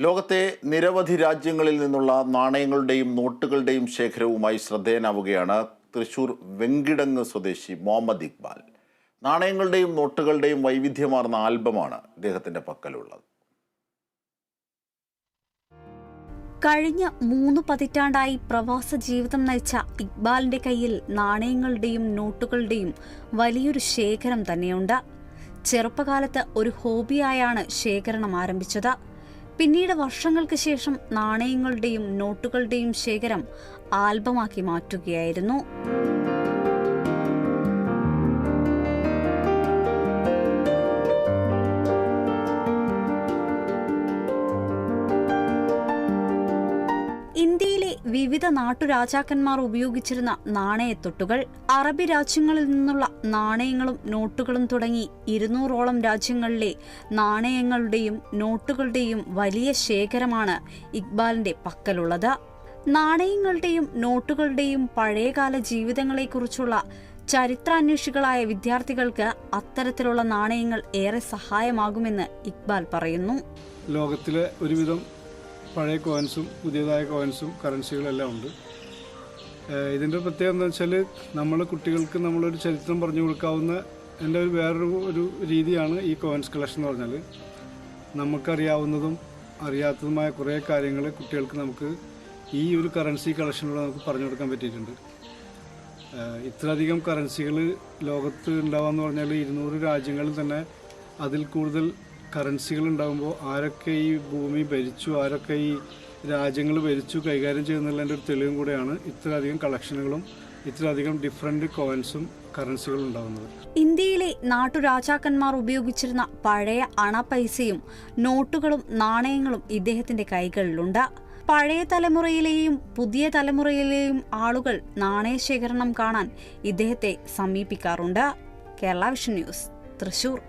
ലോകത്തെ നിരവധി രാജ്യങ്ങളിൽ നിന്നുള്ള നാണയങ്ങളുടെയും നോട്ടുകളുടെയും ശേഖരവുമായി ശ്രദ്ധേയനാവുകയാണ് തൃശൂർ വെങ്കിടങ്ങ് സ്വദേശി മുഹമ്മദ് ഇക്ബാൽ. നാണയങ്ങളുടെയും നോട്ടുകളുടെയും വൈവിധ്യമാർന്ന ആൽബമാണ് ഇദ്ദേഹത്തിന്റെ പക്കലുള്ളത്. കഴിഞ്ഞ മൂന്ന് പതിറ്റാണ്ടായി പ്രവാസ ജീവിതം നയിച്ച ഇക്ബാലിന്റെ കയ്യിൽ നാണയങ്ങളുടെയും നോട്ടുകളുടെയും വലിയൊരു ശേഖരം തന്നെയുണ്ട്. ചെറുപ്പകാലത്ത് ഒരു ഹോബിയായാണ് ശേഖരണം ആരംഭിച്ചത്. പിന്നീട് വർഷങ്ങൾക്ക് ശേഷം നാണയങ്ങളുടെയും നോട്ടുകളുടെയും ശേഖരം ആൽബമാക്കി മാറ്റുകയായിരുന്നു. വിവിധ നാട്ടുരാജാക്കന്മാർ ഉപയോഗിച്ചിരുന്ന നാണയത്തൊട്ടുകൾ അറബി രാജ്യങ്ങളിൽ നിന്നുള്ള നാണയങ്ങളും നോട്ടുകളും തുടങ്ങി ഇരുന്നൂറോളം രാജ്യങ്ങളിലെ നാണയങ്ങളുടെയും നോട്ടുകളുടെയും വലിയ ശേഖരമാണ് ഇക്ബാലിന്റെ പക്കലുള്ളത്. നാണയങ്ങളുടെയും നോട്ടുകളുടെയും പഴയകാല ജീവിതങ്ങളെക്കുറിച്ചുള്ള ചരിത്രാന്വേഷികളായ വിദ്യാർത്ഥികൾക്ക് അത്തരത്തിലുള്ള നാണയങ്ങൾ ഏറെ സഹായമാകുമെന്ന് ഇക്ബാൽ പറയുന്നു. ലോകത്തിലെ ഒരുവിധം പഴയ കോയിൻസും പുതിയതായ കോയിൻസും കറൻസികളെല്ലാം ഉണ്ട്. ഇതിന്റെ പ്രത്യേകത എന്താ വെച്ചാൽ നമ്മൾ കുട്ടികൾക്ക് നമ്മളൊരു ചരിത്രം പറഞ്ഞു കൊടുക്കാവുന്ന എന്റെ ഒരു വേറൊരു ഒരു രീതിയാണ് ഈ കോയിൻസ് കളക്ഷൻ എന്ന് പറഞ്ഞാൽ നമുക്കറിയാവുന്നതും അറിയാത്തതുമായ കുറേ കാര്യങ്ങൾ കുട്ടികൾക്ക് നമുക്ക് ഈ ഒരു കറൻസി കളക്ഷനിലൂടെ നമുക്ക് പറഞ്ഞു കൊടുക്കാൻ പറ്റിയിട്ടുണ്ട്. ഇത്രയധികം കറൻസികൾ ലോകത്ത് ഉണ്ടാവാന്ന് പറഞ്ഞാൽ ഇരുന്നൂറ് രാജ്യങ്ങളിൽ തന്നെ അതിൽ കൂടുതൽ കറൻസികൾ ഉണ്ടാകുമ്പോൾ ആരൊക്കെ ഈ ഭൂമി ഭരിച്ചു ആരൊക്കെ ഈ രാജ്യങ്ങൾ ഭരിച്ചു കൈകാര്യം ചെയ്യുന്നതിന്റെ ഒരു തെളിവും കൂടെയാണ് ഇത്രയധികം കളക്ഷനുകളും ഇത്രയധികം ഡിഫറെന്റ് കോയിൻസും കറൻസികളും ഉണ്ടാകുന്നത് ഇന്ത്യയിലെ നാട്ടുരാജാക്കന്മാർ ഉപയോഗിച്ചിരുന്ന പഴയ അണപൈസയും നോട്ടുകളും നാണയങ്ങളും ഇദ്ദേഹത്തിന്റെ കൈകളിലുണ്ട്. പഴയ തലമുറയിലെയും പുതിയ തലമുറയിലെയും ആളുകൾ നാണയശേഖരണം കാണാൻ ഇദ്ദേഹത്തെ സമീപിക്കാറുണ്ട്. Kerala vision news Thrissur.